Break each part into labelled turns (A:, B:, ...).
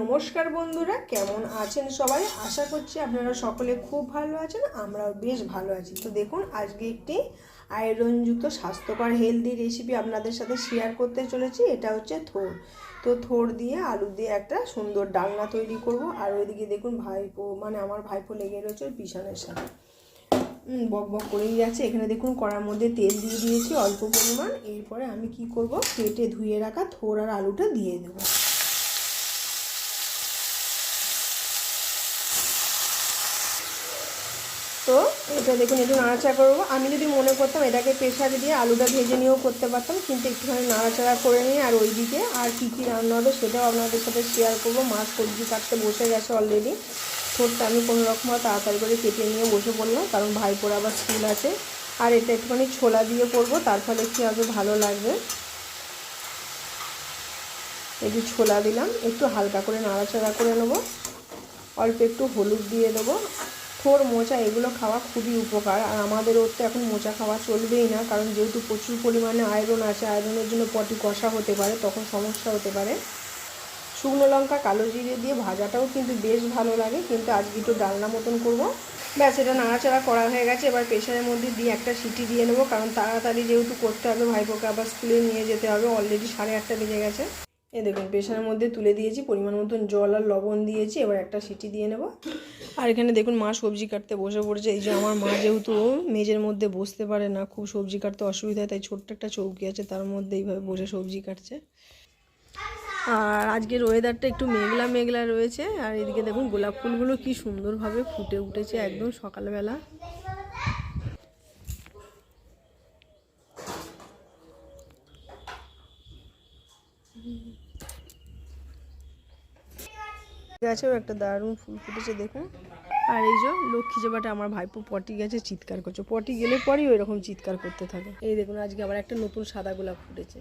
A: নমস্কার বন্ধুরা, কেমন আছেন সবাই? আশা করছি আপনারা সকলে খুব ভালো আছেন, আমরাও বেশ ভালো আছি। তো দেখুন, আজকে একটি আয়রনযুক্ত স্বাস্থ্যকর হেলদি রেসিপি আপনাদের সাথে শেয়ার করতে চলেছি, এটা হচ্ছে থোর। তো থোর দিয়ে আলু দিয়ে একটা সুন্দর ডালনা তৈরি করব, আর ওইদিকে দেখুন ভাইপো মানে আমার ভাইপো লেগে রয়েছে পিছনের সাথে। বক বক করেই যাচ্ছে। এখানে দেখুন, কড়ার মধ্যে তেল দিয়ে দিয়েছি অল্প পরিমাণ। এরপরে আমি কি করব, কেটে ধুয়ে রাখা থোর আর আলুটা দিয়ে দেবো। তো এটা দেখুন, একটু নাড়াচাড়া করব। আমি যদি মনে করতাম এটাকে প্রেশারে দিয়ে আলুটা ভেজে নিয়েও করতে পারতাম, কিন্তু একটুখানি নাড়াচাড়া করে নিই আর ওইদিকে আর কী কী রান্না হবে সেটাও আপনাদের সাথে শেয়ার করব। মাছ সবজি কাটতে বসে গেছে অলরেডি ঠোঁটটা আমি কোনো রকম তাড়াতাড়ি করে কেটে নিয়ে বসে পড়লাম, কারণ ভাইপোর আবার স্কুল আছে। আর এটা একটুখানি ছোলা দিয়ে করব, তার ফলে কী হবে ভালো লাগবে। একটু ছোলা দিলাম, একটু হালকা করে নাড়াচাড়া করে নেব। অল্প একটু হলুদ দিয়ে দেবো। থোর মোচা, এগুলো খাওয়া খুবই উপকার। আর আমাদের ওর তো এখন মোচা খাওয়া চলবেই না, কারণ যেহেতু প্রচুর পরিমাণে আয়রন আছে আয়রনের জন্য পটি কষা হতে পারে, তখন সমস্যা হতে পারে। শুকনো লঙ্কা, কালো জিরে দিয়ে ভাজাটাও কিন্তু বেশ ভালো লাগে, কিন্তু আজকে একটু ডালনা মতন করব। ব্যাস, এটা নাড়াচাড়া করা হয়ে গেছে, এবার প্রেশারের মধ্যে দিয়ে একটা সিটি দিয়ে নেব, কারণ তাড়াতাড়ি যেহেতু করতে হবে, ভাইপোকে আবার স্কুলে নিয়ে যেতে হবে অলরেডি সাড়ে আটটা বেজে গেছে। এ দেখুন প্রেশারের মধ্যে তুলে দিয়েছি, পরিমাণ মতন জল আর লবণ দিয়েছি, এবার একটা সিটি দিয়ে নেব। আর এখানে দেখুন, মা সবজি কাটতে বসে পড়েছে। এই যে আমার মা যেহেতু মেজের মধ্যে বসতে পারে না, খুব সবজি কাটতে অসুবিধা হয়, তাই ছোট্ট একটা চৌকি আছে, তার মধ্যে এইভাবে বসে সবজি কাটছে। আর আজকের ওয়েদারটা একটু মেঘলা মেঘলা রয়েছে, আর এদিকে দেখুন, গোলাপ ফুলগুলো কি সুন্দরভাবে ফুটে উঠেছে একদম সকালবেলা। গাছেও একটা দারুণ ফুল ফুটেছে, দেখুন। আর এই যে লক্ষ্মী জবাটা আমার ভাইপো পটি গেছে চিৎকার করছে। পটি গেলে পরই ওই রকম চিৎকার করতে থাকে। এই দেখুন, আজকে আবার একটা নতুন সাদা গোলাপ ফুটেছে।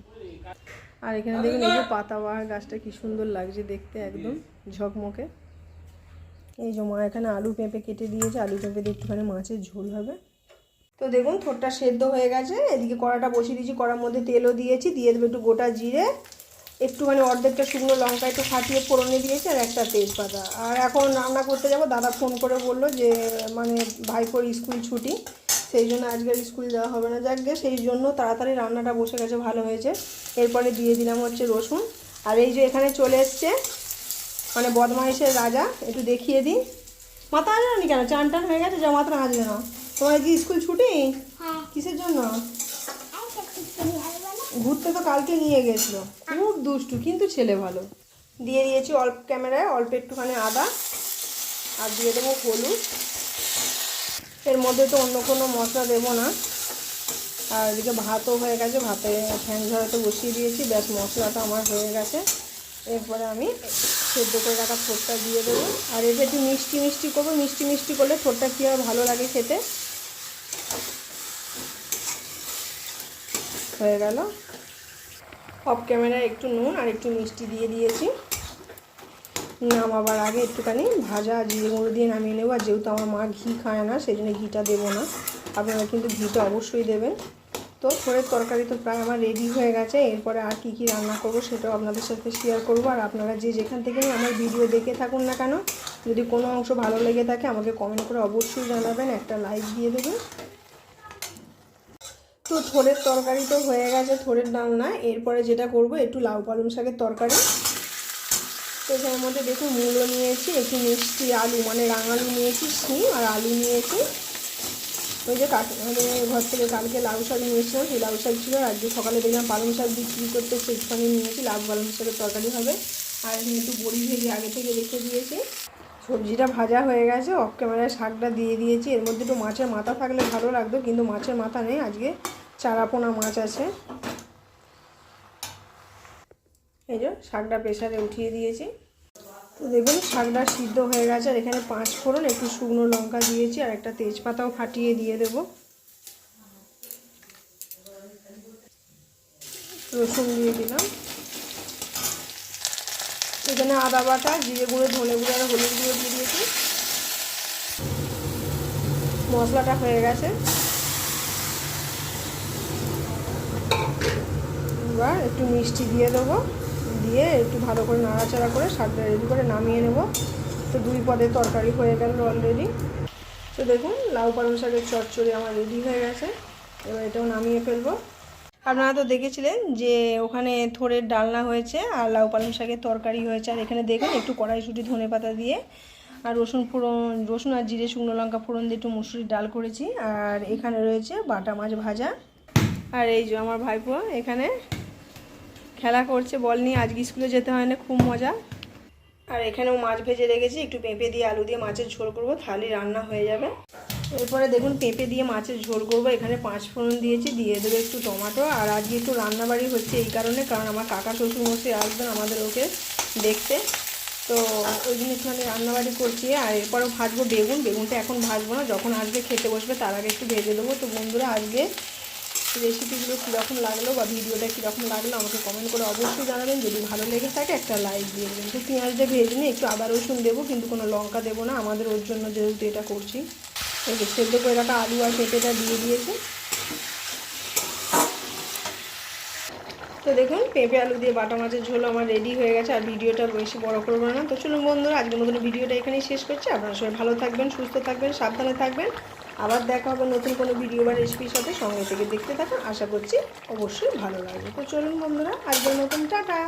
A: আর এখানে দেখুন, এই যে পাতাবাহার গাছটা কি সুন্দর লাগছে দেখতে একদম ঝকমকে। এই যে মা এখানে আলু পেঁপে কেটে দিয়েছে, আলু পেঁপে দিয়ে একটুখানি মাছের ঝোল হবে। তো দেখুন থোরটা সেদ্ধ হয়ে গেছে, এদিকে কড়াটা বসিয়ে দিয়েছি, কড়ার মধ্যে তেলও দিয়েছি, দিয়ে দেবো একটু গোটা জিরে। একটুখানি অর্ধেকটা শুকনো লঙ্কা একটু ফাটিয়ে ফোড়নে দিয়েছি আর একটা তেজপাতা। আর এখন রান্না করতে যাব দাদা ফোন করে বলল যে মানে ভাইপোর স্কুল ছুটি সেই জন্য আজকের স্কুল যাওয়া হবে না। যাকগে সেই জন্য তাড়াতাড়ি রান্নাটা বসে গেছে ভালো হয়েছে। এরপরে দিয়ে দিলাম হচ্ছে রসুন। আর এই যে এখানে চলে এসছে মানে বদমাইশের রাজা একটু দেখিয়ে দিই। মাথা আসবে না কেন? চান টান হয়ে গেছে? যা মাথা আসবে না তোমার কি স্কুল ছুটি? কিসের জন্য? ঘুরতে তো কালকে নিয়ে গেছিল। খুব দুষ্টু, কিন্তু ছেলে ভালো। দিয়ে দিয়েছি অল্প ক্যামেরায়, অল্প একটুখানি আদা, আর দিয়ে দেবো হলুদ। এর মধ্যে তো অন্য কোনো মশলা দেবো না। আর এদিকে ভাতও হয়ে গেছে, ভাতে ফ্যান ঝরাতে বসিয়ে দিয়েছি। ব্যাস, মশলাটা আমার হয়ে গেছে। এরপরে আমি সেদ্ধ করে রাখা ঠোঁটটা দিয়ে দেবো। আর এটা একটু মিষ্টি মিষ্টি করব। মিষ্টি মিষ্টি করলে ঠোঁটটা কী আর ভালো লাগে খেতে। হয়ে গেল। অফ ক্যামেরায় একটু নুন আর একটু মিষ্টি দিয়ে দিয়েছি। নামাবার আগে একটুখানি ভাজা জিরে গুঁড়ো দিয়ে নামিয়ে নেব। আর যেহেতু আমার মা ঘি খায় না, সেই জন্য ঘিটা দেবো না। আপনারা কিন্তু ঘিটা অবশ্যই দেবেন। তো থোড়ের তরকারি তো প্রায় আমার রেডি হয়ে গেছে। এরপরে আর কী কী রান্না করব সেটাও আপনাদের সাথে শেয়ার করব। আর আপনারা যে যেখান থেকে আমার ভিডিও দেখে থাকুন না কেন, যদি কোনো অংশ ভালো লেগে থাকে, আমাকে কমেন্ট করে অবশ্যই জানাবেন। একটা লাইক দিয়ে দেবেন। তো থোড়ের তরকারি তো হয়ে গেছে থোড়ের ডালনা। এরপরে যেটা করব, একটু লাউ পালং শাকের তরকারি। তো এখানের মধ্যে দেখুন মূলো নিয়েছি, একটু মিষ্টি আলু মানে রাঙালু নিয়েছি, শিম আর আলু নিয়েছি। ওই যে আমাদের ঘর থেকে কালকে লাউ শাক নিয়েছিলাম, সেই লাউ শাক ছিল। আজকে সকালে দেখলাম পালং শাক বিক্রি করতে সেখানে নিয়েছি, লাউ পালং শাকের তরকারি হবে। আর এখানে একটু বড়ি ভেজে আগে থেকে রেখে দিয়েছি। সবজিটা ভাজা হয়ে গেছে অফ ক্যামেরায় শাকটা দিয়ে দিয়েছি। এর মধ্যে একটু মাছের মাথা থাকলে ভালো লাগতো, কিন্তু মাছের মাথা নেই, আজকে চারাপোনা মাছ আছে। এই যে শাকটা প্রেশারে উঠিয়ে দিয়েছি। তো দেখুন, শাকটা সিদ্ধ হয়ে গেছে, আর এখানে পাঁচ ফোড়ন, একটু শুকনো লঙ্কা দিয়েছি, আর একটা তেজপাতাও ফাটিয়ে দিয়ে দেব। রসুন দিয়ে দিলাম। এখানে আদা বাটা, জিরে গুঁড়ো, ধনে গুঁড়ো আর হলুদ গুঁড়ো দিয়ে দিয়েছি। মশলাটা হয়ে গেছে। এবার একটু মিষ্টি দিয়ে দেবো। দিয়ে একটু ভালো করে নাড়াচাড়া করে শাকটা রেডি করে নামিয়ে নেব। তো দুই পদের তরকারি হয়ে গেল অলরেডি তো দেখুন, লাউ পালং শাকের চচ্চড়ি আমার রেডি হয়ে গেছে। এবার এটাও নামিয়ে ফেলব। আপনারা তো দেখেছিলেন যে ওখানে থোড়ের ডালনা হয়েছে আর লাউ পালং শাকের তরকারি হয়েছে। আর এখানে দেখুন একটু কড়াইশুটি ধনে পাতা দিয়ে আর রসুন ফোড়ন, রসুন আর জিরে, শুকনো লঙ্কা ফোড়ন দিয়ে একটু মুসুরির ডাল করেছি। আর এখানে রয়েছে বাটা মাছ ভাজা। আর এই যে আমার ভাইপো এখানে খেলা করছে বল নিয়ে। আজকে স্কুলে যেতে হয় না, খুব মজা। আর এখানেও মাছ ভেজে রেখেছি, একটু পেঁপে দিয়ে, আলু দিয়ে মাছের ঝোল করব, থালি রান্না হয়ে যাবে। এরপরে দেখুন পেঁপে দিয়ে মাছের ঝোল করব। এখানে পাঁচ ফোড়ন দিয়েছি, দিয়ে দেবো একটু টমেটো। আর আজকে একটু রান্নাবাড়ি হচ্ছে এই কারণে, কারণ আমার কাকা শ্বশুর মশাই আসবেন আমাদের ওকে দেখতে। তো ওই জন্য একটুখানি রান্নাবাড়ি করছি। আর এরপরও ভাজবো বেগুন। বেগুনটা এখন ভাজবো না, যখন আসবে খেতে বসবে তার আগে একটু ভেজে দেবো। তো বন্ধুরা, আজকে রেসিপিগুলো কীরকম লাগল বা ভিডিওটা কীরকম লাগল আমাকে কমেন্ট করে অবশ্যই জানাবেন। যদি ভালো লেগে থাকে একটা লাইক দিয়ে দেবেন। তো পেঁয়াজটা ভেজে নিয়ে একটু আদা রসুন দেবো, কিন্তু কোনো লঙ্কা দেবো না। আমাদের ওর জন্য যেহেতু এটা করছি। এই সেদ্ধ করে রাখা আলু আর পেঁপেটা দিয়ে দিয়েছে। তো দেখুন, পেঁপে আলু দিয়ে বাটা মাছের ঝোল আমার রেডি হয়ে গেছে আর ভিডিওটা বেশি বড় করব না। তো চলুন বন্ধুরা, আজকের মতন ভিডিওটা এখানেই শেষ করছি। আপনারা সবাই ভালো থাকবেন, সুস্থ থাকবেন, সাবধানে থাকবেন। আবার দেখা হবে নতুন কোনো ভিডিও বা রেসিপির সাথে সঙ্গে থেকে দেখতে থাকুন। আশা করছি অবশ্যই ভালো লাগবে। তো চলুন বন্ধুরা, আজকের মতন টাটা।